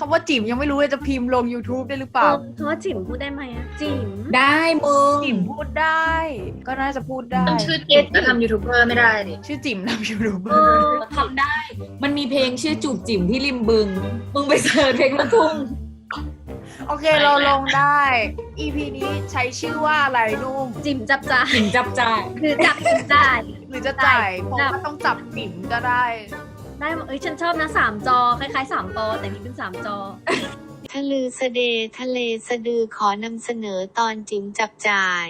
คำว่าจิ๋มยังไม่รู้เลยจะพิมพ์ลง YouTube ได้หรือเปเอล่าอเพราะว่าจิ๋มพูดได้ไหมอะจิ๋มได้มึงจิ๋มพูดได้ ก็น่าจะพูดได้มันชื่อจิตแล้วทำยูทูบเบอร์ไม่ได้ดิชื่อจิ๋มทำยูทูบเบเออร์อทำได้ มันมีเพลงชื่อจูบจิ๋มที่ริมบึง มึงไปเสิร์ชเพลงลูกทุ่งโอเคเราลงได้ EP นี้ใช้ชื่อว่าอะไรนุ่มจิ๋มจับจ่ายจิ๋มจับจ่าย คือจับจ่าย หรือจะจ่ายเพราะว่าต้องจับจิ๋มก็ได้ ได้หมดเอ้ยฉันชอบนะสามจอคล้ายๆสามปอแต่นี่เป็นสามจอ ทะลือสะเดทะเลสะดือขอนำเสนอตอนจิ๋มจับจ่าย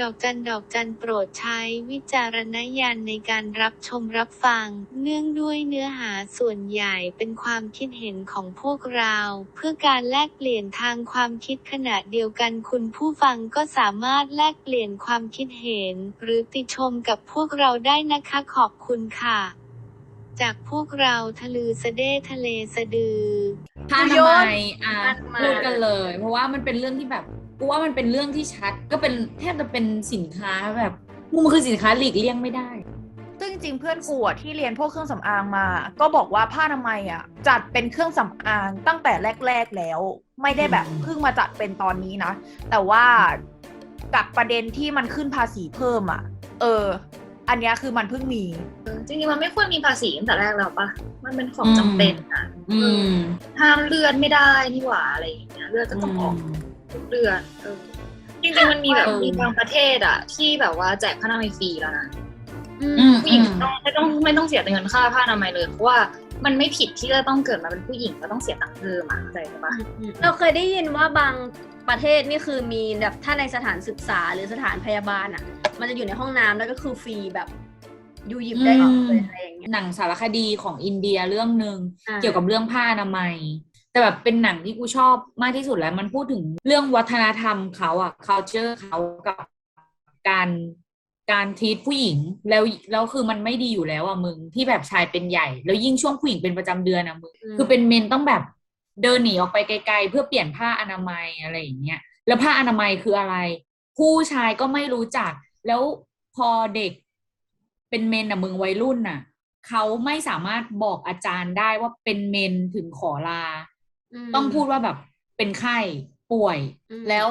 ดอกจันดอกจันโปรดใช้วิจารณญาณในการรับชมรับฟัง เนื่องด้วยเนื้อหาส่วนใหญ่เป็นความคิดเห็นของพวกเรา เพื่อการแลกเปลี่ยนทางความคิดขณะเดียวกันคุณผู้ฟังก็สามารถแลกเปลี่ยนความคิดเห็น หรือติชมกับพวกเราได้นะคะขอบคุณค่ะ จากพวกเราทะลือสะเดทะเลสะดือผ้ากูทำโยไมนอะผ้าทำไมพูดกันเลย เพราะว่ามันเป็นเรื่องที่แบบกูว่ามันเป็นเรื่องที่ชัด ก็เป็นแทบจะเป็นสินค้าแบบมึงมันคือสินค้าหลีกเลี่ยงไม่ได้ ซึ่งจริงๆเพื่อนกูอะที่เรียนพวกเครื่องสำอางมา ก็บอกว่าผ้าอนามัยอะจัดเป็นเครื่องสำอางตั้งแต่แรก ๆแล้ว ไม่ได้แบบอืมเพิ่งมาจัดเป็นตอนนี้นะ แต่ว่ากับประเด็นที่มันขึ้นภาษีเพิ่มอะ เออ อันเนี้ยคือมันเพิ่งมี จริงๆมันไม่ควรมีภาษีตั้งแต่แรกแล้วปะมันเป็นของจำเป็นอะอืมห้ามเลือดไม่ได้นี่หว่าอะไรอย่างเงี้ยเลือดจะต้องออกทุกเดือนเออจริงๆมันมีแบบเออมีบางประเทศอะ ที่แบบว่าแจกผ้าอนามัยฟรีแล้วนะอืมอืมผู้หญิงต้องไม่ต้องไม่ต้องเสียเงินค่าผ้าอนามัยเลยเพราะว่า มันไม่ผิดที่จะต้องเกิดมาเป็นผู้หญิงแล้วต้องเสียตังค์เพิ่มอะเข้าใจปะเราเคยได้ยินว่าบางประเทศนี่คือมีแบบถ้าในสถานศึกษาหรือสถานพยาบาลอะ มันจะอยู่ในห้องน้ำแล้วก็คือฟรีแบบยูหยิบได้ก่อนเลยอะไรอย่างเงี้ยหนังสารคดีของอินเดียเรื่องหนึ่งอ่าเกี่ยวกับเรื่องผ้าอนามัยแต่แบบเป็นหนังที่กูชอบมากที่สุดแล้วมันพูดถึงเรื่องวัฒนธรรมเขาอะ culture เขากับการ การทีตผู้หญิงแล้วแล้วคือมันไม่ดีอยู่แล้วอะมึงที่แบบชายเป็นใหญ่ แล้วยิ่งช่วงผู้หญิงเป็นประจำเดือนอะมึงคือเป็นเมนต้องแบบเดินหนีออกไปไกลๆ เพื่อเปลี่ยนผ้าอนามัยอะไรอย่างเงี้ยแล้วผ้าอนามัยคืออะไร ผู้ชายก็ไม่รู้จัก แล้วพอเด็กเป็นเมนอะมึงวัยรุ่นน่ะเขาไม่สามารถบอกอาจารย์ได้ว่าเป็นเมนถึงขอลามต้องพูดว่าแบบเป็นไข้ป่วยอืมแล้ว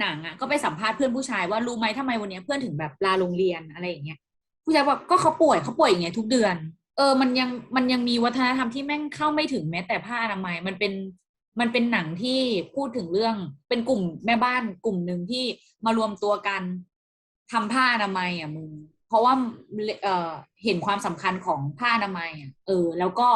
หนังอะก็ไปสัมภาษณ์เพื่อนผู้ชายว่ารู้ไหมทำไมวันนี้เพื่อนถึงแบบลาโรงเรียนอะไรอย่างเงี้ยผู้ชายบอกก็เขาป่วยเขาป่วยอย่างเงี้ยทุกเดือน เออมันยังมันยังมีวัฒนธรรมที่แม่งเข้าไม่ถึงแม้แต่ผ้าอนามัยมันเป็นมันเป็นหนังที่พูดถึงเรื่องเป็นกลุ่มแม่บ้านกลุ่มหนึ่งที่มารวมตัวกันทำผ้าอนามัยอะมึงเพราะว่าเออเห็นความสำคัญของผ้าอนามัยอะเออ แล้วก็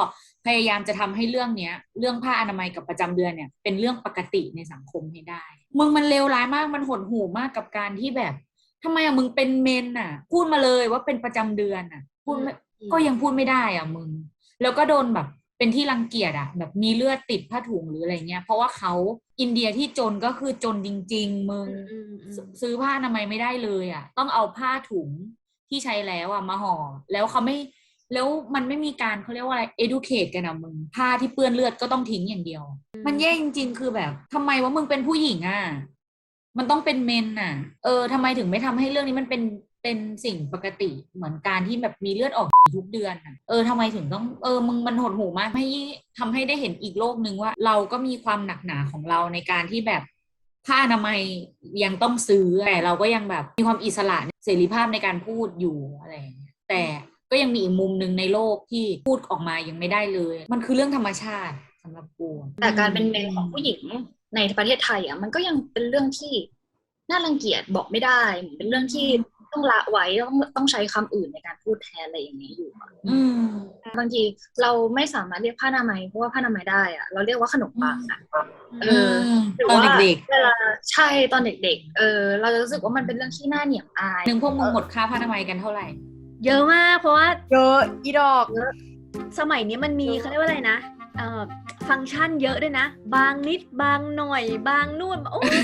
พยายามจะทำให้เรื่องเนี้ย เรื่องผ้าอนามัยกับประจำเดือนเนี่ย เป็นเรื่องปกติในสังคมให้ได้ มึงมันเลวร้ายมากมันหดหู่มากกับการที่แบบทำไมอะมึงเป็นเมนอะพูดมาเลยว่าเป็นประจำเดือนอะพูดไม่อืมก็ยังพูดไม่ได้อะมึง แล้วก็โดนแบบเป็นที่รังเกียจอะแบบมีเลือดติดผ้าถุงหรืออะไรเงี้ย เพราะว่าเขาอินเดียที่จนก็คือจนจริง ๆ มึงอืมอืมอืมซซื้อผ้าอนามัยไม่ได้เลยอะต้องเอาผ้าถุงที่ใช้แล้วอะมาห่อแล้วเขาไม่ แล้วมันไม่มีการเขาเรียกว่าอะไร educate กันอะมึง ผ้าที่เปื้อนเลือดก็ต้องทิ้งอย่างเดียว มันแย่จริงๆ คือแบบทำไมว่ามึงเป็นผู้หญิงอะ มันต้องเป็นเมนน่ะ เออทำไมถึงไม่ทำให้เรื่องนี้มันเป็นเป็นสิ่งปกติเหมือนการที่แบบมีเลือดออกทุกเดือนน่ะ เออทำไมถึงต้องเออมึงมันหดหูมากให้ทำให้ได้เห็นอีกโลกหนึ่งว่า เราก็มีความหนักหนาของเราในการที่แบบผ้าอนามัยยังต้องซื้อแต่เราก็ยังแบบมีความอิสระเสรีภาพในการพูดอยู่อะไรอย่างเงี้ยแต่ ก็ยังมีอีกมุมหนึ่งในโลกที่พูดออกมายังไม่ได้เลย มันคือเรื่องธรรมชาติสำหรับกูแต่การเป็นเมนของผู้หญิงในประเทศไทยอะมันก็ยังเป็นเรื่องที่น่ารังเกียจบอกไม่ได้เหมือนเป็นเรื่องที่ต้องละไว้ต้องต้องใช้คำอื่นในการพูดแทนอะไรอย่างเงี้ยอยู่อะอืมบางทีเราไม่สามารถเรียกผ้าอนามัยเพราะว่าผ้าอนามัยได้อะเราเรียกว่าขนมปังอะเออหรือตอนว่าเด็กเวลาใช่ตอนเด็ก ๆ เออ เราจะรู้สึกว่ามันเป็นเรื่องที่น่าเหนียมอายๆหนึ่งพวกมึงหมดค่าผ้าอนามัยกันเท่าไหร่ เยอะมากเพราะว่าเยอะอีดอก สมัยนี้มันมีเขาเรียกว่าอะไรนะเอ่อฟังก์ชันเยอะด้วยนะ บางนิดบางหน่อย บางนู่นโอ้ย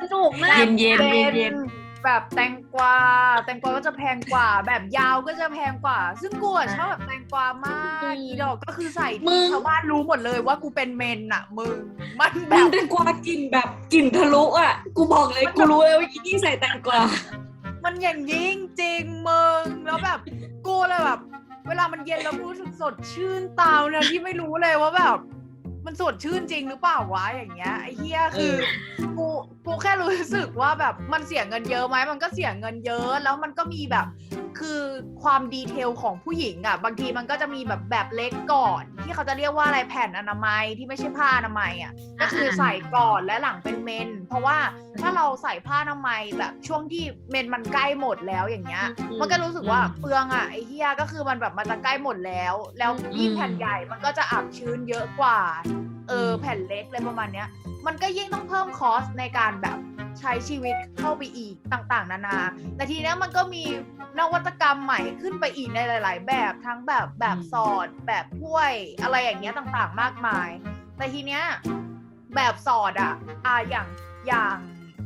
สนุกมาก เย็นๆเป็นเย็นแบบแตงกวาแตงกวาก็จะแพงกว่า แบบยาวก็จะแพงกว่า ซึ่งกูอะชอบแบบแตงกวามากอีดอกก็คือใส่มึที่งชาวบ้านรู้หมดเลยว่ากูเป็นเมนอะมึงมันแบมึงบแตงกวากินแบบกลิ่นทะลุอะ กูบอกเลยกูรู้เลยว่าอีนี่ใส่แตงกวา มันอย่างยิ่งจริงมึงแล้วแบบกูเลยแบบ เวลามันเย็นแล้วกูรู้สึกสดชื่นตามเนี่ยที่ไม่รู้เลยว่าแบบ มันสดชื่นจริงหรือเปล่าวะอย่างเงี้ยไอ้เฮียคือกูกูแค่รู้สึกว่าแบบมันเสียเงินเยอะไหมมันก็เสียเงินเยอะแล้วมันก็มีแบบคือความดีเทลของผู้หญิงอะ่ะ บางทีมันก็จะมีแบบแบบเล็กก่อน ที่เขาจะเรียกว่าอะไรแผ่นอนามัยที่ไม่ใช่ผ้าอนามัยอะ่ะก็คือใส่ก่อนและหลังเป็นเมน เพราะว่า ถ้าเราใส่ผ้าอนามัยแบบช่วงที่เมนมันใกล้หมดแล้วอย่างเงี้ยอืมมันก็รู้สึกว่าอืมเปลืองอะไอ้เฮียก็คือมันแบบมันจะใกล้หมดแล้ว แล้วยิ่งอืมแผ่นใหญ่มันก็จะอับชื้นเยอะกว่า เอออมแผ่นเล็กอะไรประมาณเนี้ย มันก็ยิ่งต้องเพิ่มคอสในการแบบใช้ชีวิตเข้าไปอีกต่างๆ นานา แต่ทีเนี้ยมันก็มีนวัตกรรมใหม่ขึ้นไปอีกในหลาย ๆ แบบทั้งแบบแบบสอดแบบถ้วยอะไรอย่างเงี้ยต่างๆ มากมาย แต่ทีเนี้ยแบบสอดอะอะอย่างอย่าง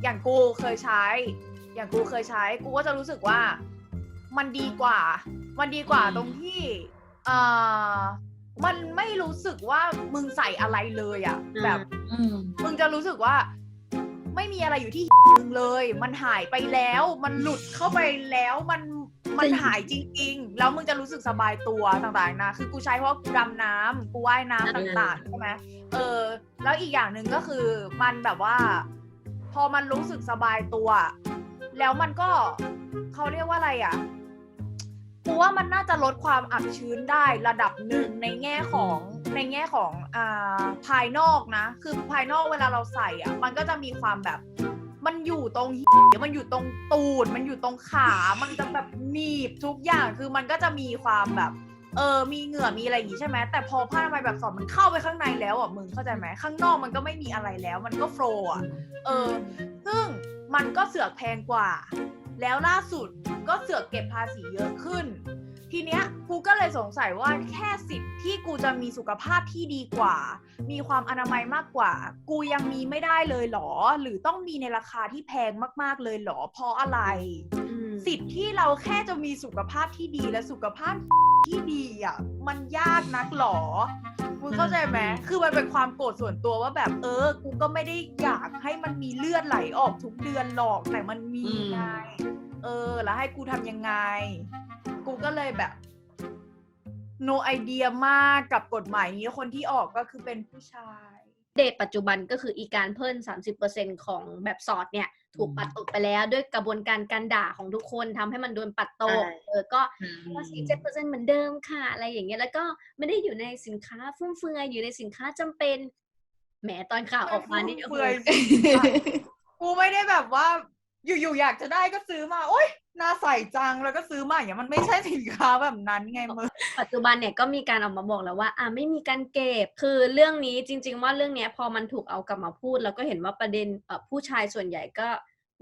อย่างกูเคยใช้ อย่างกูเคยใช้ กูก็จะรู้สึกว่ามันดีกว่า มันดีกว่าอืมตรงที่เอ่อมันไม่รู้สึกว่ามึงใส่อะไรเลยอะแบบอืมมึงจะรู้สึกว่า ไม่มีอะไรอยู่ที่มึงเลย มันหายไปแล้ว มันหลุดเข้าไปแล้วมันมันหายจริง ๆ แล้วมึงจะรู้สึกสบายตัวต่างๆนะ คือกูใช้เพราะกูดำน้ำกูว่ายน้ำต่างๆใช่ไหมเออ แล้วอีกอย่างหนึ่งก็คือมันแบบว่า พอมันรู้สึกสบายตัว แล้วมันก็เขาเรียกว่าอะไรอะกูว่ามันน่าจะลดความอับชื้นได้ระดับหนึ่งในแง่ของในแง่ของอ่าภายนอกนะ คือภายนอกเวลาเราใส่อะ มันก็จะมีความแบบ มันอยู่ตรงมันอยู่ตรงตูด มันอยู่ตรงขา มันจะแบบหนีบทุกอย่าง คือมันก็จะมีความแบบ เออมีเหงื่อมีอะไรอย่างงี้ใช่ไหมแต่พอผ้าอนามัยแบบสอดมันเข้าไปข้างในแล้วอะมึงเข้าใจไหมข้างนอกมันก็ไม่มีอะไรแล้ว มันก็โฟล์อะเออซึ่งมันก็เสือกแพงกว่า แล้วล่าสุดก็เสือกเก็บภาษีเยอะขึ้น ทีเนี้ยกูก็เลยสงสัยว่าแค่สิทธิ์ที่กูจะมีสุขภาพที่ดีกว่า มีความอนามัยมากกว่า กูยังมีไม่ได้เลยเหรอ หรือต้องมีในราคาที่แพงมาก ๆเลยเหรอเพราะอะไรอืมสิทธิ์ที่เราแค่จะมีสุขภาพที่ดีและสุขภาพที่ดีอะมันยากนักหรอมึงเข้าใจไหมคือมันเป็นความโกรธส่วนตัวว่าแบบเออ กูก็ไม่ได้อยากให้มันมีเลือดไหลออกทุกเดือนหรอกแต่มันมีอืมไง เออ แล้วให้กูทำยังไง กูก็เลยแบบ no idea มากกับกฎหมายนี้คนที่ออกก็คือเป็นผู้ชาย เดทปัจจุบันก็คืออีการเพิ่ม30%ของแบบสอดเนี่ย ถูกปัดตกไปแล้วด้วยกระบวนการการด่าของทุกคนทำให้มันโดนปัดตก ใช่ เออ ก็อืมภาษีเจ็ดเปอร์เซ็นเหมือนเดิมค่ะ อะไรอย่างเงี้ย แล้วก็ไม่ได้อยู่ในสินค้าฟุ่มเฟือย อยู่ในสินค้าจำเป็น แหมตอนข่าวออกมานี่เฟื่อยจริงอะกูไม่ได้แบบว่า อยู่ๆอยากจะได้ก็ซื้อมา โอ๊ยน่าใส่จังแล้วก็ซื้อมาอย่างเงี้ยมันไม่ใช่สินค้าแบบนั้นไงมึงปัจจุบันเนี่ยก็มีการออกมาบอกแล้วว่า อ่าไม่มีการเก็บคือเรื่องนี้จริง ๆ ว่าเรื่องเนี้ยพอมันถูกเอากลับมาพูด แล้วก็เห็นว่าประเด็นเอ่อผู้ชายส่วนใหญ่ก็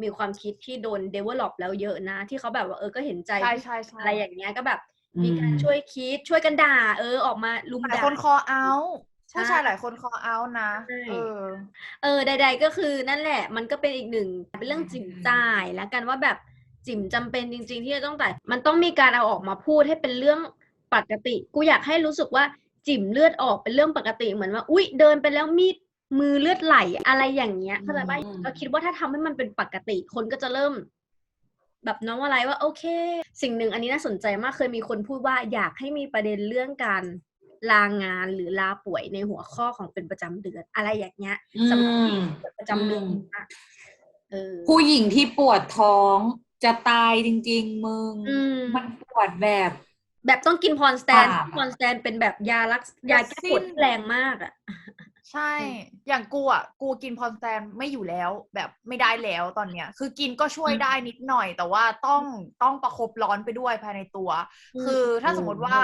มีความคิดที่โดน develop แล้วเยอะนะ ที่เขาแบบว่าเออก็เห็นใจใช่ใช่ใช่อะไรอย่างเงี้ยก็แบบอืมมีการช่วยคิดช่วยกันด่า เออออกมาลุมหลายด่าคนคอเอา ผู้ใช่ชายหลายคนคอเอานะใช่เออ เออ ใด ๆ ก็คือนั่นแหละ มันก็เป็นอีกหนึ่ง เป็นเรื่องจิ๋มจ่ายแล้วกันว่าแบบจิ๋มจำเป็นจริง ๆ ที่จะต้องจ่ายมันต้องมีการเอาออกมาพูดให้เป็นเรื่องปกติ กูอยากให้รู้สึกว่าจิ๋มเลือดออกเป็นเรื่องปกติเหมือนว่า อุ๊ย เดินไปแล้วมีดมือเลือดไหลอะไรอย่างเงี้ยเข้าใจป่ะอืมเราคิดว่าถ้าทำให้มันเป็นปกติ คนก็จะเริ่ม แบบน้องอะไรว่า โอเค สิ่งหนึ่งอันนี้น่าสนใจมากเคยมีคนพูดว่าอยากให้มีประเด็นเรื่องการ ลางานหรือลาป่วยในหัวข้อของเป็นประจำเดือน อะไรอย่างเงี้ยสำหรับผู้หญิงที่ปวดประจำเดือนอืมอะเออผู้หญิงที่ปวดท้องจะตายจริง ๆ มึงอืมมันปวดแบบ แบบต้องกินพรสแตนปากพรสแตนเป็นแบบยารักยาแก้ปวดที่แรงมากอะใช่ อย่างกูอะ กูกินพรสแตนไม่อยู่แล้ว แบบไม่ได้แล้วตอนเนี้ย คือกินก็ช่วยได้นิดหน่อย แต่ว่าต้องต้องประคบร้อนไปด้วยภายในตัวอืมคือถ้าอืมสมมติว่า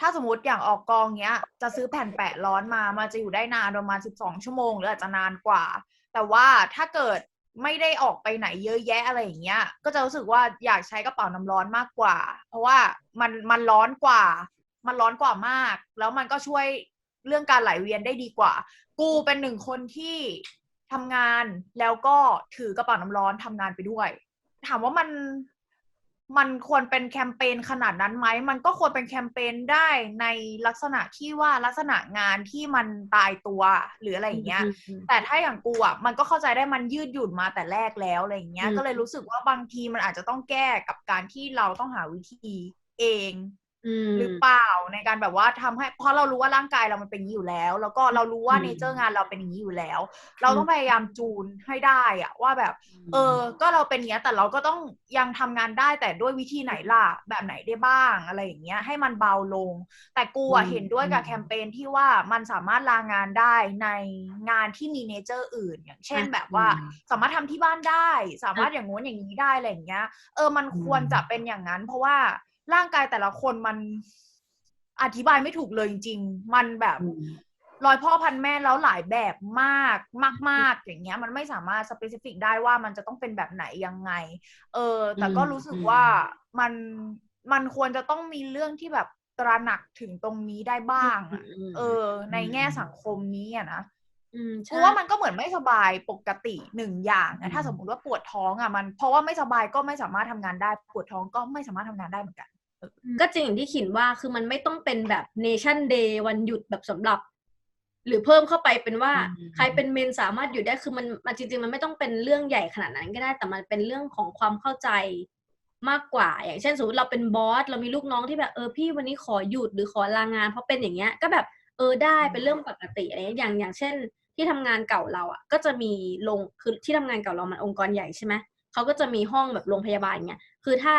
ถ้าสมมติอย่างออกกองเนี้ย จะซื้อแผ่นแปะร้อนมา มันจะอยู่ได้นานประมาณสิบสองชั่วโมง หรืออาจจะนานกว่า แต่ว่าถ้าเกิดไม่ได้ออกไปไหนเยอะแยะอะไรอย่างเงี้ย ก็จะรู้สึกว่าอยากใช้กระเป๋าน้ำร้อนมากกว่า เพราะว่ามันมันร้อนกว่า มันร้อนกว่ามาก แล้วมันก็ช่วยเรื่องการไหลเวียนได้ดีกว่า กูเป็นหนึ่งคนที่ทำงานแล้วก็ถือกระเป๋าน้ำร้อนทำงานไปด้วย ถามว่ามัน มันควรเป็นแคมเปญขนาดนั้นไหม มันก็ควรเป็นแคมเปญได้ในลักษณะที่ว่าลักษณะงานที่มันตายตัวหรืออะไรอย่างเงี้ย แต่ถ้าอย่างกูอะมันก็เข้าใจได้มันยืดหยุ่นมาแต่แรกแล้วอะไรอย่างเงี้ยอืมก็เลยรู้สึกว่าบางทีมันอาจจะต้องแก้กับการที่เราต้องหาวิธีเองอืม หรือเปล่าในการแบบว่าทำให้เพราะเรารู้ว่าร่างกายเรามันเป็นอย่างนี้อยู่แล้ว แล้วก็เรารู้ว่าอืมเนเจอร์งานเราเป็นอย่างนี้อยู่แล้ว เราต้องพยายามจูนให้ได้อะว่าแบบ เออ ก็เราเป็นอย่างเงี้ยแต่เราก็ต้องยังทำงานได้แต่ด้วยวิธีไหนล่ะแบบไหนได้บ้างอะไรอย่างเงี้ย ให้มันเบาลง แต่กูอะอืมเห็นด้วยกับอืมแคมเปญที่ว่ามันสามารถลางานได้ในงานที่มีเนเจอร์อื่น อย่างเช่นแบบว่า สามารถทำที่บ้านได้ สามารถอย่างงู้นอย่างนี้ได้อะไรอย่างเงี้ย เออมันควรจะเป็นอย่างนั้น เพราะว่า ร่างกายแต่ละคนมันอธิบายไม่ถูกเลยจริงๆ มันแบบอืมรอยพ่อพันแม่แล้วหลายแบบมากมาก ๆ อย่างเงี้ย มันไม่สามารถสเปซิฟิกได้ว่ามันจะต้องเป็นแบบไหนยังไง เออ แต่ก็อืมรู้สึกอืมว่ามันมันควรจะต้องมีเรื่องที่แบบตระหนักถึงตรงนี้ได้บ้างอะเออ ในแง่สังคมนี้อะนะอืมกูใช่ว่ามันก็เหมือนไม่สบายปกติหนึ่งอย่างอืนะมถ้าสมมติว่าปวดท้องอะมัน เพราะว่าไม่สบายก็ไม่สามารถทำงานได้ปวดท้องก็ไม่สามารถทำงานได้เหมือนกัน ก็จริงอย่างที่ขินว่าคือมันไม่ต้องเป็นแบบ nation day วันหยุดแบบสำหรับ หรือเพิ่มเข้าไปเป็นว่าอืมใครเป็นเมนสามารถหยุดได้คือมันมันจริง ๆ มันไม่ต้องเป็นเรื่องใหญ่ขนาดนั้นก็ได้ แต่มันเป็นเรื่องของความเข้าใจมากกว่า อย่างเช่นสมมติเราเป็นบอสเรามีลูกน้องที่แบบเออพี่วันนี้ขอหยุดหรือขอลางาน เพราะเป็นอย่างเงี้ย ก็แบบเออได้เป็นเรื่องปกติอะไรเงี้ยอย่างอย่างเช่น ที่ทำงานเก่าเราอะ ก็จะมีโรงคือที่ทำงานเก่าเรามันองค์กรใหญ่ใช่ไหมเขาก็จะมีห้องแบบโรงพยาบาลอย่างเงี้ยคือถ้า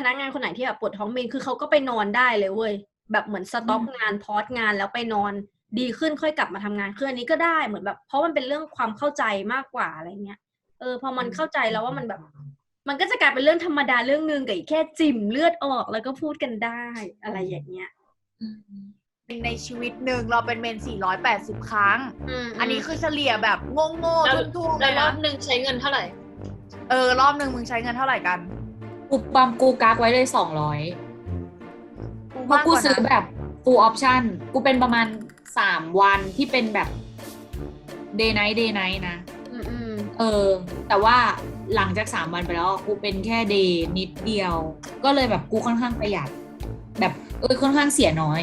พนักงานคนไหนที่แบบปวดท้องเมนคือเขาก็ไปนอนได้เลยเว้ยแบบเหมือนสต็อปงานพอสงานแล้วไปนอนดีขึ้นค่อยกลับมาทำงานคืออันนี้ก็ได้เหมือนแบบ เพราะมันเป็นเรื่องความเข้าใจมากกว่าอะไรเงี้ยเออพอมันเข้าใจแล้วว่ามันแบบ มันก็จะกลายเป็นเรื่องธรรมดาเรื่องหนึ่งกับอีกแค่จิ่มเลือดออกแล้วก็พูดกันได้อะไรอย่างเงี้ยในชีวิตหนึ่งเราเป็นเมน 480 ครั้งมอันนี้คือเฉลี่ยแบบโง่ๆแล้วทุ่มๆเลแล้วยรอนะบหนึ่งใช้เงินเท่าไหร่ เออ รอบหนึ่งมึงใช้เงินเท่าไหร่กัน กูปั๊มกูกักไว้เลยสองร้อยกูเพราะมากกูกว่าซื้อนั้นแบบ full option กูเป็นประมาณสามวันที่เป็นแบบ day night day night นะอืมอืมเออ แต่ว่าหลังจากสามวันไปแล้วกูเป็นแค่เดย์นิดเดียว ก็เลยแบบกูค่อนข้างประหยัด แบบเออค่อนข้างเสียน้อย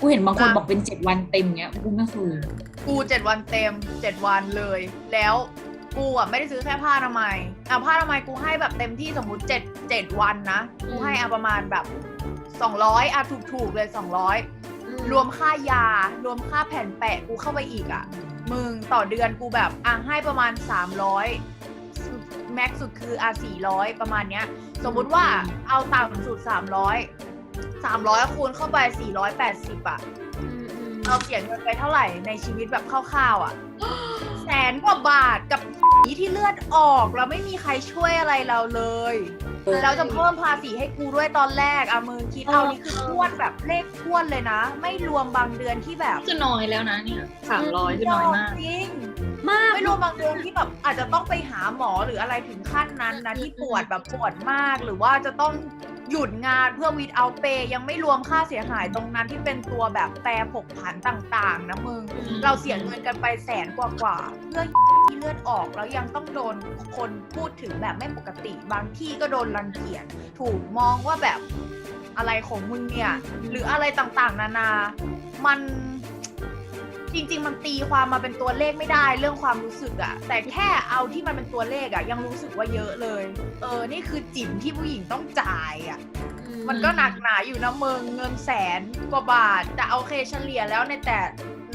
กูเห็นบางคนบอกเป็นเจ็ดวันเต็มเงี้ยกูไม่เคยกูเจ็ดวันเต็มเจ็ดวันเลย แล้ว กูอะไม่ได้ซื้อแค่ผ้าอนามัยอะผ้าอนามัยกูให้แบบเต็มที่สมมติเจ็ดเจ็ดวันนะ กูให้อะประมาณแบบสองร้อยอะถูกๆเลยสองร้อยอืรวมค่ายา รวมค่าแผ่นแปะกูเข้าไปอีกอะ่ะ มึงต่อเดือนกูแบบอะให้ประมาณ300แม็กสุดคืออะ400ประมาณเนี้ย สมมุติว่าเอาต่ำสุด300 300คูณเข้าไป480อะอืมอืม เราเสียเงินไปเท่าไหร่ในชีวิตแบบคร่าวๆอะ แสนกว่าบาทกับที่เลือดออกแล้วไม่มีใครช่วยอะไรเราเลยเออแล้วจะเพิ่มภาษีให้กูด้วยตอนแรกอะมึงคิดเอานี่คือท้วนแบบเลขท้วนเลยนะ ไม่รวมบางเดือนที่แบบคือน้อยแล้วนะเนี่ยสามร้อยคือน้อยมากจริงมากไม่รวมบางเดือนที่แบบอาจจะต้องไปหาหมอหรืออะไรถึงขั้นนั้นนะที่ปวดแบบปวดมากหรือว่าจะต้อง หยุดงานเพื่อวิดเอาเปยังไม่รวมค่าเสียหายตรงนั้นที่เป็นตัวแบบแปรผกผันต่างๆนะมึง เราเสียเงินกันไปแสนกว่าๆเพื่อที่เลือดออกแล้วยังต้องโดนคนพูดถึงแบบไม่ปกติ บางที่ก็โดนรังเกียจถูกมองว่าแบบอะไรของมึงเนี่ย หรืออะไรต่างๆ นานา มัน จริง ๆ มันตีความมาเป็นตัวเลขไม่ได้เรื่องความรู้สึกอะแต่แค่เอาที่มันเป็นตัวเลขอะยังรู้สึกว่าเยอะเลย เออ นี่คือจิ๋มที่ผู้หญิงต้องจ่ายอะอืมันก็หนักหนาอยู่นะมึงเงินแสนกว่าบาท แต่โอเคเฉลี่ยแล้วในแต่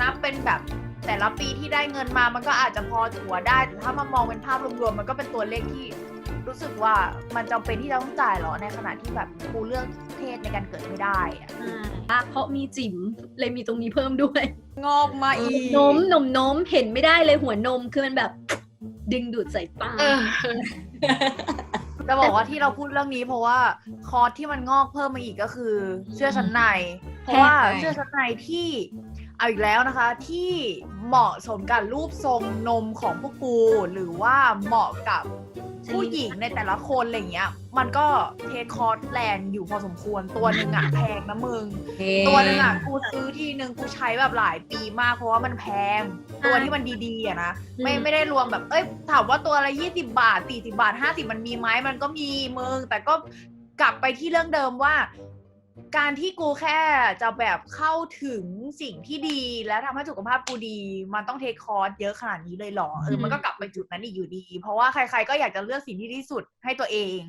นับเป็นแบบแต่ละปีที่ได้เงินมามันก็อาจจะพอถัวได้แต่ถ้ามามองเป็นภาพรวมๆมันก็เป็นตัวเลขที่ รู้สึกว่ามันจำเป็นที่จะต้องจ่ายเหรอในขณะที่แบบกูเลือกเพศในการเกิดไม่ได้อะอ่าเพราะมีจิ๋มเลยมีตรงนี้เพิ่มด้วย งอกมาอีกนมนมนมเห็นไม่ได้เลยหัวนมคือมันแบบ ดึงดูดสายตาเออจะบอกว่าที่เราพูดเรื่องนี้เพราะว่าคอร์สที่มันงอกเพิ่มมาอีกก็คือ เสื้อชั้นใน เพราะว่าเสื้อชั้นในที่เอาอีกแล้วนะคะที่เหมาะสมกับรูปทรงนมของพวกกู หรือว่าเหมาะกับ ผู้หญิงในแต่ละคนอะไรเงี้ย มันก็เทคคอร์สแลนอยู่พอสมควรตัวหนึ่งอะแพงนะมึง ตัวหนึ่งอะกูซื้อทีหนึ่งกูใช้แบบหลายปีมากเพราะว่ามันแพง ตัวที่มันดีๆอะนะไม่ไม่ได้รวมแบบเอ้ยถามว่าตัวละยี่สิบาทสี่สิบาทห้าสิบมันมีไหมมันก็มีมึงแต่ก็กลับไปที่เรื่องเดิมว่า การที่กูแค่จะแบบเข้าถึงสิ่งที่ดีและทำให้สุขภาพกูดี มันต้องเทคคอร์สเยอะขนาดนี้เลยเหรอเออมันก็กลับไปจุดนั้นอีกอยู่ดี เพราะว่าใคร ๆ ก็อยากจะเลือกสิ่งที่ดีที่สุดให้ตัวเอง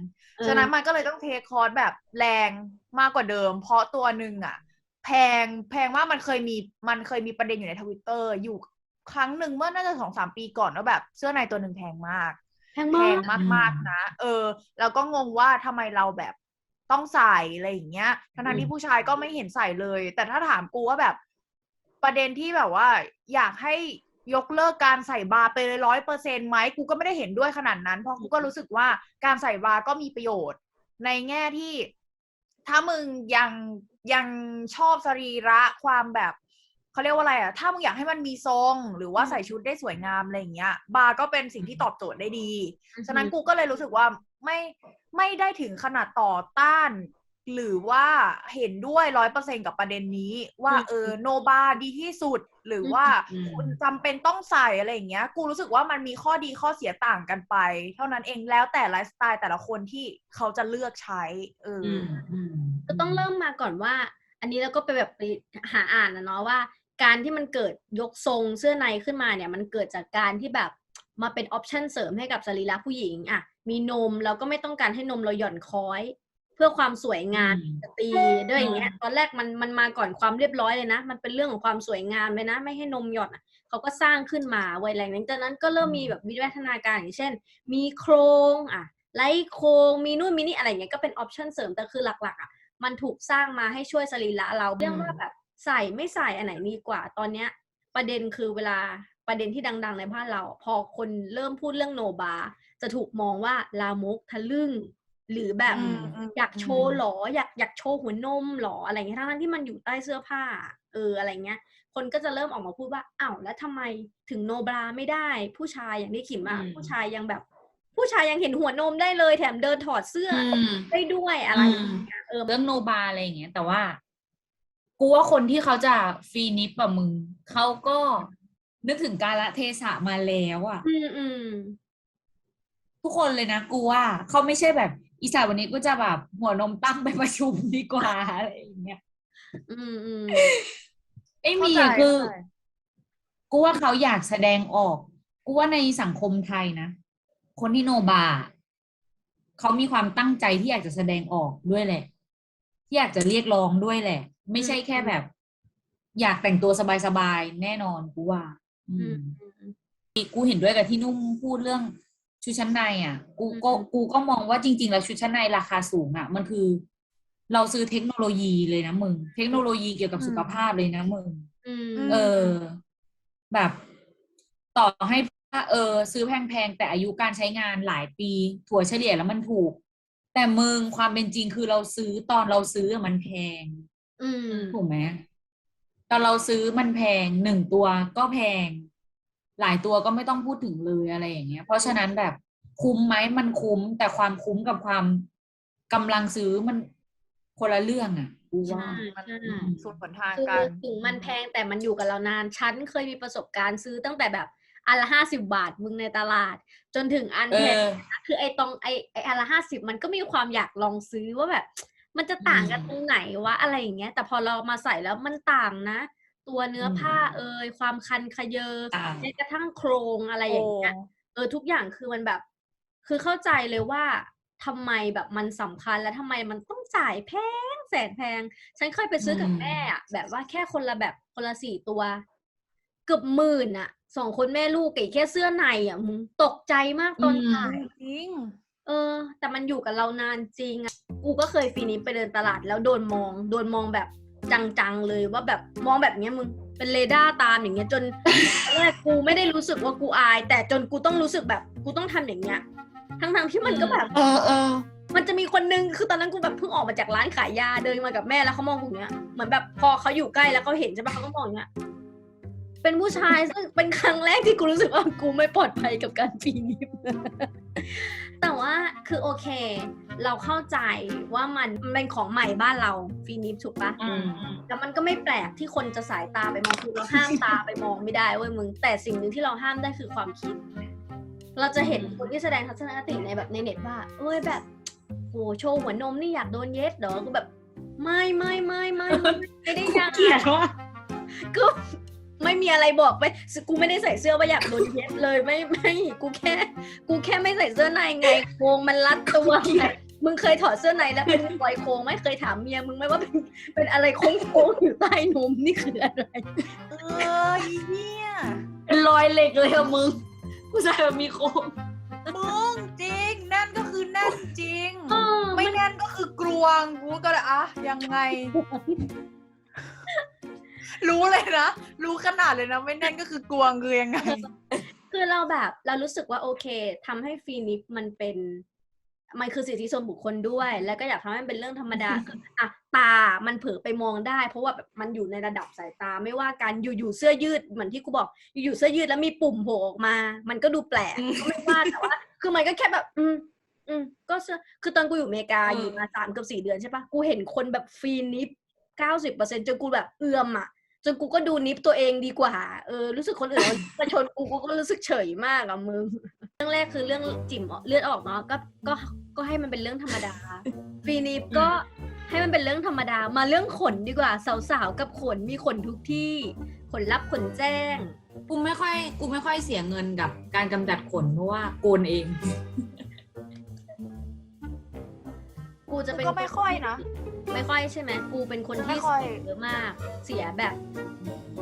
ฉะนั้นมันก็เลยต้องเทคคอร์สแบบแรงมากกว่าเดิม เพราะตัวหนึ่งอะ แพงแพงมากมันเคยมีมันเคยมีประเด็นอยู่ในทวิตเตอร์อยู่ครั้งหนึ่งเมื่อน่าจะสองสามปีก่อนว่าแบบเสื้อในตัวหนึ่งแพงมากแพงแพมากงมากๆนะ เออ แล้วก็งงว่าทำไมเราแบบ ต้องใส่อะไรอย่างเงี้ยทั้งๆที่ผู้ชายก็ไม่เห็นใส่เลย แต่ถ้าถามกูว่าแบบ ประเด็นที่แบบว่า อยากให้ยกเลิกการใส่บาร์ไปเลยร้อยเปอร์เซ็นต์ไหมกูก็ไม่ได้เห็นด้วยขนาดนั้น เพราะกูก็รู้สึกว่าการใส่บาร์ก็มีประโยชน์ ในแง่ที่ถ้ามึงยังยังชอบสรีระความแบบเขาเรียกว่าอะไรอะ ถ้ามึงอยากให้มันมีทรง หรือว่าใส่ชุดได้สวยงามอะไรอย่างเงี้ย บาร์ก็เป็นสิ่งที่ตอบโจทย์ได้ดี ฉะนั้นกูก็เลยรู้สึกว่า ไม่ไม่ได้ถึงขนาดต่อต้าน หรือว่าเห็นด้วยร้อยเปอร์เซ็นกับประเด็นนี้ ว่าอืมเออโนบาดีที่สุด หรือว่าอืมคุณจำเป็นต้องใส่อะไรอย่างเงี้ย กูรู้สึกว่ามันมีข้อดีข้อเสียต่างกันไป เท่านั้นเองแล้วแต่ไลฟ์สไตล์แต่ละคนที่เขาจะเลือกใช้เอออือมอืมก็ต้องเริ่มมาก่อนว่า อันนี้เราก็ไปแบบไปหาอ่านนะเนาะว่า การที่มันเกิดยกทรงเสื้อในขึ้นมาเนี่ย มันเกิดจากการที่แบบมาเป็นออปชันเสริมให้กับสรีระผู้หญิงอะ มีนมเราก็ไม่ต้องการให้นมเราหย่อนคล้อย เพื่อความสวยงามอืมสตรีด้วยอย่างเงี้ยตอนแรกมันมันมาก่อนความเรียบร้อยเลยนะ มันเป็นเรื่องของความสวยงามเลยนะ ไม่ให้นมหย่อนอะเขาก็สร้างขึ้นมาไว้แรงนั้นจากนั้นก็เริ่มมีแบบวิวัฒนาการอย่างเช่น มีโครงอะไล่โครงมีนู่นมีนี่อะไรเงี้ยก็เป็นออปชันเสริมแต่คือหลักๆอะมันถูกสร้างมาให้ช่วยสรีระเราเรื่องว่าแบบใส่ไม่ใส่อันไหนดีกว่าตอนเนี้ย ประเด็นคือเวลาประเด็นที่ดัง ๆ ในบ้านเรา พอคนเริ่มพูดเรื่องโนบา จะถูกมองว่าลามกทะลึ่ง หรือแบบอืมอืมอยากโชว์หรออยากอยากโชว์หัวนมหรออะไรเงี้ยทั้งๆที่มันอยู่ใต้เสื้อผ้า เอออะไรเงี้ย คนก็จะเริ่มออกมาพูดว่าอ้าวแล้วทำไมถึงโนบราไม่ได้ ผู้ชายอย่างที่ขิมว่าอืมผู้ชายยังแบบ ผู้ชายยังเห็นหัวนมได้เลยแถมเดินถอดเสื้อออืมได้ด้วยอะไรอืมอย่างเงี้ยเออเรื่องโนบาอะไรอย่างเงี้ยแต่ว่ากูว่าคนที่เขาจะฟรีนิปอะมึงเขาก็นึกถึงกาลเทศะมาแล้วอะอืมอืม ทุกคนเลยนะกูว่าเขาไม่ใช่แบบอีสานวันนี้กูจะแบบหัวนมตั้งไปประชุมดีกว่าอะไรอย่างเงี้ยอืมอืมไม่มีเข้าอะใจคือเข้าใจกูว่าเขาอยากแสดงออก กูว่าในสังคมไทยนะ คนที่โนบาเขามีความตั้งใจที่อยากจะแสดงออกด้วยแหละ ที่อยากจะเรียกร้องด้วยแหละ ไม่ใช่แค่แบบ อยากแต่งตัวสบายๆแน่นอนกูว่า อือืมมอืมกูเห็นด้วยกับที่นุ่มพูดเรื่อง ชุดชั้นในอะ กูก็อืมกูก็มองว่าจริง ๆ แล้วชุดชั้นในราคาสูงอะ มันคือ เราซื้อเทคโนโลยีเลยนะมึง เทคโนโลยีเกี่ยวกับสุขภาพเลยนะมึงอืมมเออ แบบต่อให้ว่าเออ ซื้อแพงๆแต่อายุการใช้งานหลายปี ถั่วเฉลี่ยแล้วมันถูก แต่มึงความเป็นจริงคือเราซื้อตอนเราซื้ออะมันแพงอืมถูกไหมตอนเราซื้อมันแพงหนึ่งตัวก็แพง หลายตัวก็ไม่ต้องพูดถึงเลยอะไรอย่างเงี้ย เพราะฉะนั้นแบบคุ้มไหมมันคุ้ม แต่ความคุ้มกับความกำลังซื้อมันคนละเรื่องอะกูว่าใช่มันใช่ส่วนผลทางคือกันถึงมันแพงแต่มันอยู่กับเรานานฉันเคยมีประสบการณ์ซื้อตั้งแต่แบบอันละห้าสิบาทมึงในตลาด จนถึงอันเอแพงอนะคือไอตรงไอไออันละห้าสิบมันก็มีความอยากลองซื้อว่าแบบ มันจะต่างกันอืมตรงไหนวะอะไรอย่างเงี้ย แต่พอเรามาใส่แล้วมันต่างนะ ตัวเนื้ออมผ้าเอยความคันขยเยอต่างแม้กระทั่งโครงอะไรอย่างเงี้ยเออทุกอย่างคือมันแบบ คือเข้าใจเลยว่าทำไมแบบมันสำคัญและทำไมมันต้องจ่ายแพงแสนแพง ฉันเคยไปซื้อกับอืมแม่อะแบบว่าแค่คนละแบบคนละสี่ตัว เกือบหมื่นอะสองคนแม่ลูกกับอีกแค่เสื้อในอะมึงตกใจมากตอนจ่ายจริงเออ แต่มันอยู่กับเรานานจริงอะกูก็เคยฟีนิปไปเดินตลาดแล้วโดนมอง โดนมองแบบ จังๆเลยว่าแบบมองแบบเนี้ยมึงเป็นเรดาร์ตามอย่างเงี้ยจนตอนแรกกูไม่ได้รู้สึกว่ากูอาย แต่จนกูต้องรู้สึกแบบกูต้องทำอย่างเงี้ยทั้งๆที่มันก็แบบเออเออมันจะมีคนนึงคือตอนนั้นกูแบบเพิ่งออกมาจากร้านขายยาเดินมากับแม่แล้วเขามองกูอย่างเงี้ยเหมือนแบบพอเขาอยู่ใกล้แล้วเขาเห็นใช่ปะเขาก็มองอย่างเงี้ยเป็นผู้ชายซึ่งเป็นครั้งแรกที่กูรู้สึกว่ากูไม่ปลอดภัยกับการปีนิบ แต่ว่าคือโอเค เราเข้าใจว่ามันมันเป็นของใหม่บ้านเราฟีนิปถูกปะอืมอืมแล้วมันก็ไม่แปลกที่คนจะสายตาไปมองคือเราห้ามตาไปมองไม่ได้เว้ยมึง แต่สิ่งหนึ่งที่เราห้ามได้คือความคิด เราจะเห็นคนที่แสดงทัศนคติในแบบในเน็ตว่าเอ้ยแบบโหโชว์หัวนมนี่อยากโดนเย็ดเหรอกูแบบ ไม่ไม่ไม่ไม่ไม่ไม่ได้อยากเกลียดว่าก็ ไม่มีอะไรบอกไปกูไม่ได้ใส่เสื้อว่าอยากโดนเย็บเลยไม่ไม่กูแค่ กูแค่ไม่ใส่เสื้อในไงโครงมันรัดตัวไงมึงเคยถอดเสื้อในแล้วเป็นรอยโค้งไหม่เคยถามเมียมึงไหมว่าเป็นเป็นอะไรโค้งๆอยู่ใต้นมนี่คืออะไร เอออีเนี่ยเป็นรอยเหล็กเลยอะมึงกูใส่แบบมีโค้งมึงจริงแน่นก็คือแน่นจริงเออไม่แน่นก็คือกลวงกูก็เลยอะยังไง รู้เลยนะ รู้ขนาดเลยนะ ไม่แน่นก็คือกลวงคือยังไง คือเราแบบเรารู้สึกว่าโอเคทำให้ฟีนิปมันเป็น มันคือสิทธิส่วนบุคคลด้วย แล้วก็อยากทำให้มันเป็นเรื่องธรรมดาคืออะตา มันเผลอไปมองได้ เพราะว่าแบบมันอยู่ในระดับสายตา ไม่ว่าการอยู่ๆเสื้อยืดเหมือนที่กูบอก อยู่ๆเสื้อยืดแล้วมีปุ่มโผล่ออกมา มันก็ดูแปลกอืมก็ไม่ว่าแต่ว่า คือมันก็แค่แบบ อืมอืมก็เสื้อคือตอนกูอยู่อเมริกาเออออยู่มาสามเกือบสี่เดือนใช่ปะกูเห็นคนแบบฟีนิปเก้าสิบเปอร์เซ็นจนกูแบบเอือมอะ จนกูก็ดูนิฟตัวเองดีกว่า เออ รู้สึกคนอื่นมาชนกูกูก็รู้สึกเฉยมากอะมึง เรื่องแรกคือเรื่องจิ๋มเลือดออกเนาะ ก็ ก็ ก็ให้มันเป็นเรื่องธรรมดาฟีนิฟก็ให้มันเป็นเรื่องธรรมดา มาเรื่องขนดีกว่า สาวๆ กับขน มีขนทุกที่ ขนรับขนแจ้ง กูไม่ค่อย กูไม่ค่อยเสียเงินกับการกำจัดขนเพราะว่าโกนเอง กูจะเป็นก็ไม่ค่อยนะ ไม่ค่อยใช่ไหมกูเป็นคนไม่ที่ค่อย เสียเยอะมาก เสียแบบ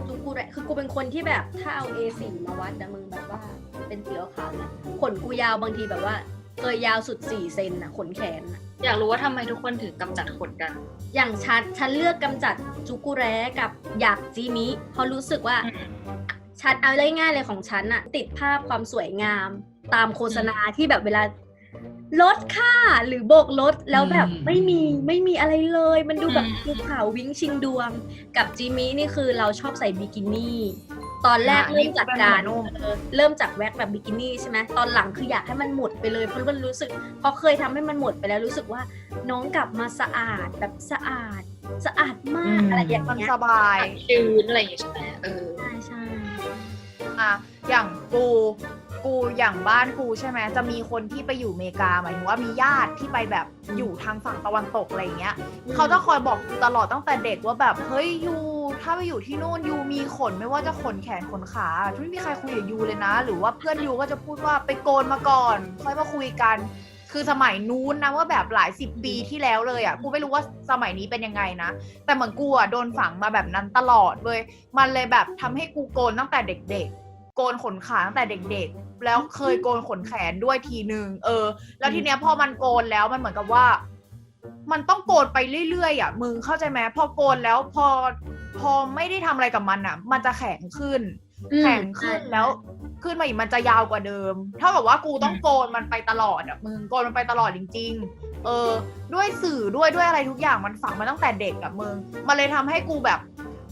กูกูคือกูเป็นคนที่แบบถ้าเอา A4 มาวัดนะมึงแบบว่า เป็นสีขาวๆนะขนกูยาวบางทีแบบว่าเคยยาวสุดสี่เซนอะขนแขนอะอยากรู้ว่าทำไมทุกคนถึงกำจัดขนกัน อย่างฉันฉันเลือกกำจัดจูกุแร้กับอยากจีมิเพราะรู้สึกว่าอืมฉันเอาได้ง่ายเลยของฉันอะติดภาพความสวยงาม ตามโฆษณาที่แบบเวลา ลดค่าหรือโบกลดแล้วแบบอืมไม่มีไม่มีอะไรเลย มันดูแบบอืมดูขาววิ้งชิงดวง กับจีมินี่คือเราชอบใส่บิกินี่ ตอนแรกอะเริ่มจากการนี่เป็นหัวนมเออเริ่มจากแว็กแบบบิกินี่ใช่ไหมตอนหลังคืออยากให้มันหมดไปเลยเพราะมันรู้สึกพอเคยทำให้มันหมดไปแล้วรู้สึกว่าน้องกลับมาสะอาดแบบสะอาด สะอาดมากอืมอะไรอย่างมันเงี้ยสบายชื้นอะไรอย่างเงี้ยใช่ไหมเออใช่ใช่อะอย่างกู กูอย่างบ้านกูใช่ไหมจะมีคนที่ไปอยู่อเมริกาหมายถึงว่ามีญาติที่ไปแบบอยู่ทางฝั่งตะวันตกอะไรอย่างเงี้ยเขาจะคอยบอกกูตลอดตั้งแต่เด็กว่าแบบเฮ้ยยูถ้าไปอยู่ที่นู่นยูมีขนไม่ว่าจะขนแขนขนขาไม่มีใครคุยกับยูเลยนะ หรือว่าเพื่อนยูก็จะพูดว่าไปโกนมาก่อน ค่อยมาคุยกัน คือสมัยนู้นนะว่าแบบหลายสิบปีที่แล้วเลยอะกูไม่รู้ว่าสมัยนี้เป็นยังไงนะ แต่เหมือนกูอะโดนฝังมาแบบนั้นตลอดเลย มันเลยแบบทำให้กูโกนตั้งแต่เด็กๆ โกนขนขาตั้งแต่เด็กๆ แล้วเคยโกนขนแขนด้วยทีนึงเออ แล้วทีเนี้ยพอมันโกนแล้วมันเหมือนกับว่า มันต้องโกนไปเรื่อยๆอะมึงเข้าใจไหมพอโกนแล้วพอพอไม่ได้ทำอะไรกับมันอะ มันจะแข็งขึ้นอืมแข็งขึ้นใช่แล้วขึ้นมาอีกมันจะยาวกว่าเดิม เท่ากับว่ากูต้องโกนมันไปตลอดอะมึงโกนมันไปตลอดจริง ๆ เออ ด้วยสื่อด้วยด้วยอะไรทุกอย่างมันฝังมาตั้งแต่เด็กอะมึง มันเลยทำให้กูแบบ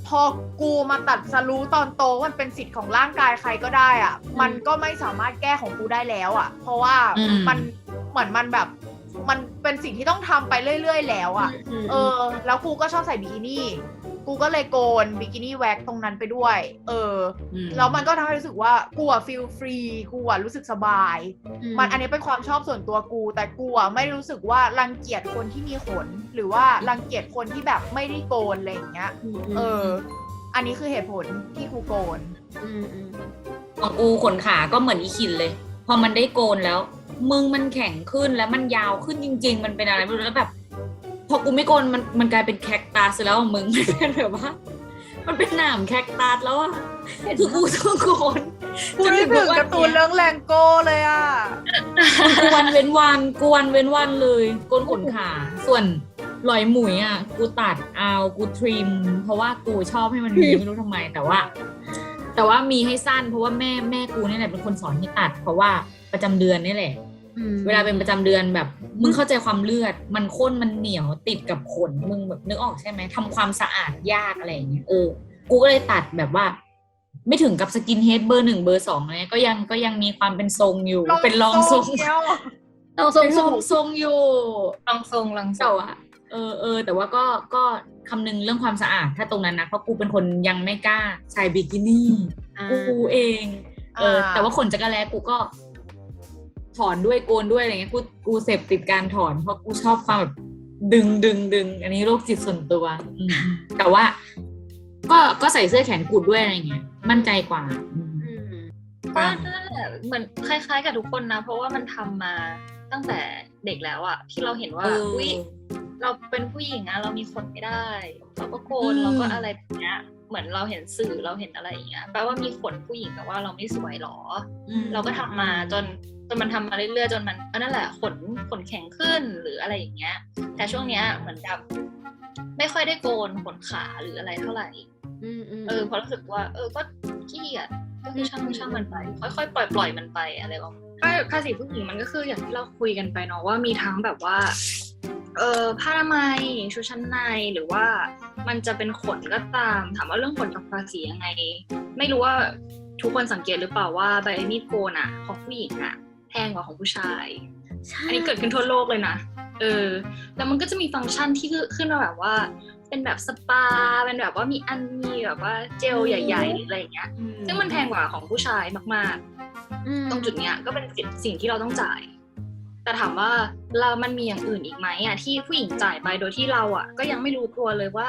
พอกูมาตัดสรู้ตอนโตว่ามันเป็นสิทธิ์ของร่างกายใครก็ได้อะมันก็ไม่สามารถแก้ของกูได้แล้วอะเพราะว่าอืม มันเหมือนมันแบบ มันเป็นสิ่งที่ต้องทำไปเรื่อย ๆ แล้วอะมเออ แล้วกูก็ชอบใส่บิกินี่ กูก็เลยโกนบิกินี่แว็กตรงนั้นไปด้วย เออ แล้วมันก็ทำให้รู้สึกว่ากูอะฟีลฟรี กูอะรู้สึกสบาย มันอันนี้เป็นความชอบส่วนตัวกู แต่กูอะไม่รู้สึกว่ารังเกียจคนที่มีขน หรือว่ารังเกียจคนที่แบบไม่ได้โกนอะไรอย่างเงี้ยมเออ อันนี้คือเหตุผลที่กูโกนมอืมของกูขนขาก็เหมือนอีขินเลย พอมันได้โกนแล้ว มึงมันแข็งขึ้นแล้วมันยาวขึ้นจริง ๆ มันเป็นอะไรไม่รู้แล้วแบบ พอกูไม่โกนมันมันกลายเป็นแคคตัสแล้วอะมึงมันเป็นแบบว่า มันเป็นหนามแคคตัสแล้วอะคือกูต้องโกนกูนึกถึงการ์ตูนเรื่องแรงโก้เลยอะกูวันเว้นวันกูวันเว้นวันเลยโกนขนขา ส่วนรอยหมุยอะ กูตัดเอากูทริม เพราะว่ากูชอบให้มันมีไม่รู้ทำไมแต่ว่า แต่ว่ามีให้สั้น เพราะว่าแม่แม่กูนี่แหละเป็นคนสอนให้ตัด เพราะว่าประจำเดือนนี่แหละอืม เวลาเป็นประจำเดือนแบบ มึงเข้าใจความเลือด มันข้นมันเหนียวติดกับขนมึงแบบนึกออกใช่ไหมทำความสะอาดยากอะไรอย่างเงี้ยเออกูก็เลยตัดแบบว่า ไม่ถึงกับสกินเฮดเบอร์หนึ่งเบอร์สองเลยก็ยังก็ยังมีความเป็นทรงอยู่ เป็นรองทรงเดียวเราทรงเป็นรสูองงทรงอยู่ลองทรงลองทรแต่งว่าเออเออแต่ว่าก็ก็คำนึงเรื่องความสะอาดถ้าตรงนั้นนะเพราะกูเป็นคนยังไม่กล้าใส่บิกินี่อ่ากูเองเอออ่าแต่ว่าขนจักรแลกูก็ ถอนด้วยโกนด้วยอะไรเงี้ยกูกูเสพติดการถอน เพราะกูชอบความแบบดึงดึงดึง อันนี้โรคจิตส่วนตัวอืมแต่ว่า ก็ก็ใส่เสื้อแขนกุดด้วยอะไรเงี้ยมั่นใจกว่าอืมอืมก็นั่นแหละเหมือนคล้าย ๆ กับทุกคนนะ เพราะว่ามันทำมาตั้งแต่เด็กแล้วอะที่เราเห็นว่าเออออุ้ย เราเป็นผู้หญิงอะเรามีขนไม่ได้ เราก็โกนอืมเราก็อะไรแบบเนี้ย เหมือนเราเห็นสื่อเราเห็นอะไรอย่างเงี้ยแปลว่ามีขนผู้หญิงแต่ว่าเราไม่สวยหรออืมเราก็ทำมาจนจนมันทำมาเรื่อยๆจนมันอันนั่นแหละขนขนแข็งขึ้นหรืออะไรอย่างเงี้ย แต่ช่วงเนี้ยเหมือนกับไม่ค่อยได้โกนขนขาหรืออะไรเท่าไหร่อืมอืมเออเพราะรู้สึกว่า เออก็ขี้เกียจก็คือช่างช่างมันไป ค่อยๆปล่อยปล่อยมันไปอะไรก็ก็ภาษีผู้หญิงมันก็คืออย่างที่เราคุยกันไปเนาะว่ามีทั้งแบบว่า เออผ้าอนามัยชุดชั้นในหรือว่ามันจะเป็นขนก็ตาม ถามว่าเรื่องขนกับภาษียังไง ไม่รู้ว่าทุกคนสังเกตหรือเปล่าว่าใบมีดโกนอะของผู้หญิงอะแพงกว่าของผู้ชายใช่อันนี้เกิดขึ้นทั่วโลกเลยนะเออแล้วมันก็จะมีฟังก์ชันที่ขึ้นมาแบบว่า เป็นแบบสปาเป็นแบบว่ามีอันมีแบบว่าเจลใหญ่ๆหรืออะไรอย่างเงี้ยซึ่งมันแพงกว่าของผู้ชายมากอืมๆตรงจุดเนี้ยก็เป็นสิ่งที่เราต้องจ่าย แต่ถามว่าเรามันมีอย่างอื่นอีกไหมอะที่ผู้หญิงจ่ายไปโดยที่เราอะก็ยังไม่รู้ตัวเลยว่า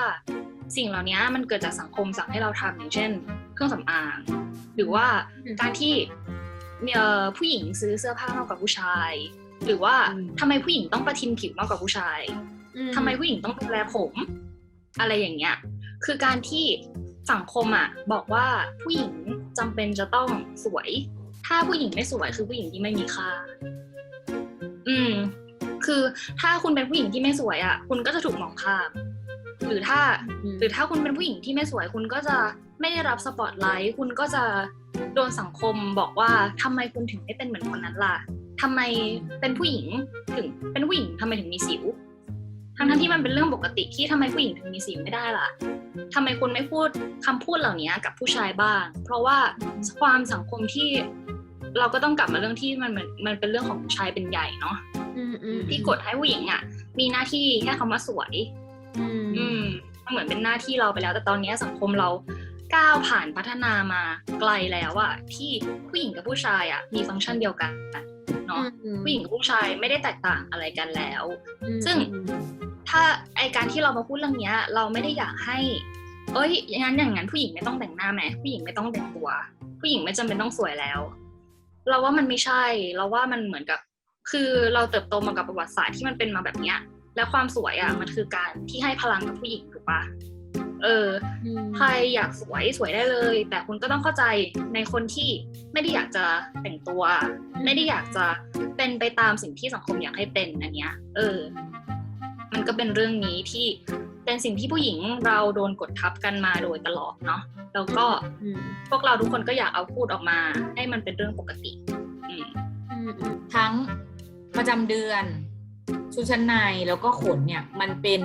สิ่งเหล่านี้มันเกิดจากสังคมสั่งให้เราทำอย่างเช่น เครื่องสำอาง หรือว่าการที่เอ่อผู้หญิงซื้อเสื้อผ้ามากกว่าผู้ชาย หรือว่าอืมทำไมผู้หญิงต้องประทินผิวมากกว่าผู้ชายอืทำไมผู้หญิงต้องดูแลผม อะไรอย่างเงี้ยคือการที่สังคมอะบอกว่าผู้หญิงจำเป็นจะต้องสวย ถ้าผู้หญิงไม่สวยคือผู้หญิงที่ไม่มีค่า อืม คือถ้าคุณเป็นผู้หญิงที่ไม่สวยอะ คุณก็จะถูกมองข้ามหรือถ้าอืมหรือถ้าคุณเป็นผู้หญิงที่ไม่สวย คุณก็จะไม่ได้รับสปอตไลท์คุณก็จะโดนสังคมบอกว่าทำไมคุณถึงไม่เป็นเหมือนคนนั้นล่ะทำไมเป็นผู้หญิงถึงเป็นผู้หญิงทำไมถึงมีสิว ทั้งทั้งๆที่มันเป็นเรื่องปกติที่ทำไมผู้หญิงถึงมีสิวไม่ได้ล่ะทำไมคุณไม่พูดคำพูดเหล่านี้กับผู้ชายบ้าง เพราะว่าความสังคมที่ เราก็ต้องกลับมาเรื่องที่มันเหมือนมันเป็นเรื่องของผู้ชายเป็นใหญ่เนาะอืมอืมที่กดให้ผู้หญิงอะ มีหน้าที่แค่คำว่าสวยอืมอืมมันเหมือนเป็นหน้าที่เราไปแล้ว แต่ตอนนี้สังคมเราก้าวผ่านพัฒนามาไกลแล้วอะที่ผู้หญิงกับผู้ชายอะมีฟังก์ชันเดียวกันเนาะอืมผู้หญิงกับผู้ชายไม่ได้แตกต่างอะไรกันแล้วอืมซึ่งถ้าไอการที่เรามาพูดเรื่องเนี้ยเราไม่ได้อยากให้ เอ้ยอย่างนั้นอย่างนั้นผู้หญิงไม่ต้องแต่งหน้าไหมผู้หญิงไม่ต้องแต่งตัว ผู้หญิงไม่จำเป็นต้องสวยแล้ว เราว่ามันไม่ใช่ เราว่ามันเหมือนกับ คือเราเติบโตมากับประวัติศาสตร์ที่มันเป็นมาแบบเนี้ย และความสวยอะมันคือการที่ให้พลังกับผู้หญิงถูกปะเอออืมใครอยากสวยสวยได้เลย แต่คุณก็ต้องเข้าใจในคนที่ไม่ได้อยากจะแต่งตัว ไม่ได้อยากจะเป็นไปตามสิ่งที่สังคมอยากให้เป็นอันเนี้ย เออ มันก็เป็นเรื่องนี้ที่ เป็นสิ่งที่ผู้หญิงเราโดนกดทับกันมาโดยตลอดเนาะแล้วก็อืมพวกเราทุกคนก็อยากเอาพูดออกมา ให้มันเป็นเรื่องปกติอืมอืมอืมทั้งประจำเดือนชุดชั้นในแล้วก็ขนเนี่ย มันเป็น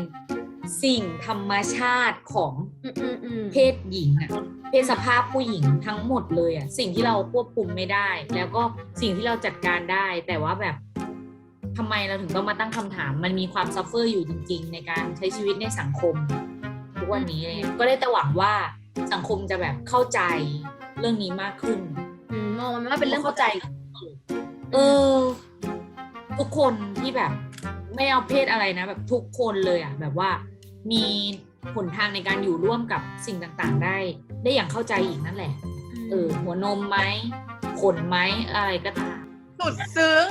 สิ่งธรรมชาติของอืมอืมอืมเพศหญิงอะเพศสภาพผู้หญิงทั้งหมดเลยอะสิ่งที่เราควบคุมไม่ได้ แล้วก็สิ่งที่เราจัดการได้ แต่ว่าแบบ ทำไมเราถึงต้องมาตั้งคำถาม มันมีความซัฟเฟอร์อยู่จริง ๆ ในการใช้ชีวิตในสังคม ทุกวันนี้อะไรเลยก็ได้แต่หวังว่าสังคมจะแบบเข้าใจเรื่องนี้มากขึ้นอืมมองมันว่าเป็นเรื่องเข้าใจ เออ ทุกคนที่แบบ ไม่เอาเพศอะไรนะ แบบทุกคนเลยอะ แบบว่ามีหนทางในการอยู่ร่วมกับสิ่งต่างๆ ได้ ได้อย่างเข้าใจอีกนั่นแหละ เออ หัวนมไหมขนไหมอะไรก็ตามสุดซึ้ง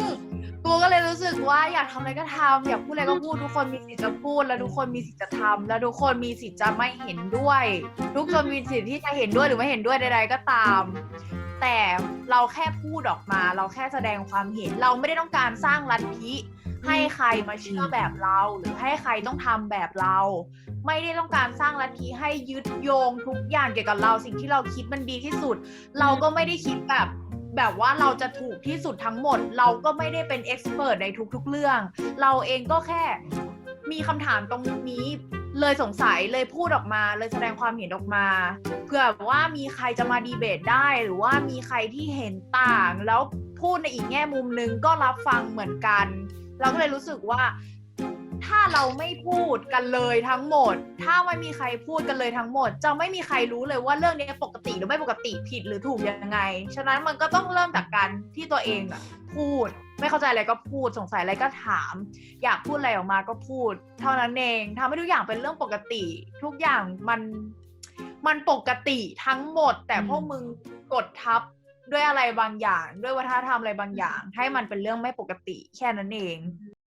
กูก็เลยรู้สึกว่าอยากทำอะไรก็ทำอยากพูดอะไรก็พูดทุกคนมีสิทธิ์จะพูด แล้วทุกคนมีสิทธิ์จะทำแล้วทุกคนมีสิทธิ์จะไม่เห็นด้วย ทุกคนมีสิทธิ์ที่จะเห็นด้วยหรือไม่เห็นด้วยใดๆก็ตาม แต่เราแค่พูดออกมา เราแค่แสดงความเห็นเราไม่ได้ต้องการสร้างลัทธิให้ใครมาเชื่อแบบเรา หรือให้ใครต้องทำแบบเรา ไม่ได้ต้องการสร้างลัทธิให้ยึดโยงทุกอย่างเกี่ยวกับเราสิ่งที่เราคิดมันดีที่สุด เราก็ไม่ได้คิดแบบ แบบว่าเราจะถูกที่สุดทั้งหมด เราก็ไม่ได้เป็นเอ็กซ์เพรสในทุกๆเรื่อง เราเองก็แค่มีคำถามตรงนี้เลยสงสัยเลยพูดออกมา เลยแสดงความเห็นออกมาเผื่อว่ามีใครจะมาดีเบตได้ หรือว่ามีใครที่เห็นต่าง แล้วพูดในอีกแง่มุมนึงก็รับฟังเหมือนกัน เราก็เลยรู้สึกว่า ถ้าเราไม่พูดกันเลยทั้งหมด ถ้าไม่มีใครพูดกันเลยทั้งหมด จะไม่มีใครรู้เลยว่าเรื่องนี้ปกติหรือไม่ปกติผิดหรือถูกยังไง ฉะนั้นมันก็ต้องเริ่มจากการที่ตัวเองอะพูด ไม่เข้าใจอะไรก็พูดสงสัยอะไรก็ถาม อยากพูดอะไรออกมาก็พูด เท่านั้นเองทำให้ทุกอย่างเป็นเรื่องปกติ ทุกอย่างมันมันปกติทั้งหมด แต่พวกมึงกดทับด้วยอะไรบางอย่าง ด้วยวัฒนธรรมอะไรบางอย่าง ให้มันเป็นเรื่องไม่ปกติแค่นั้นเอง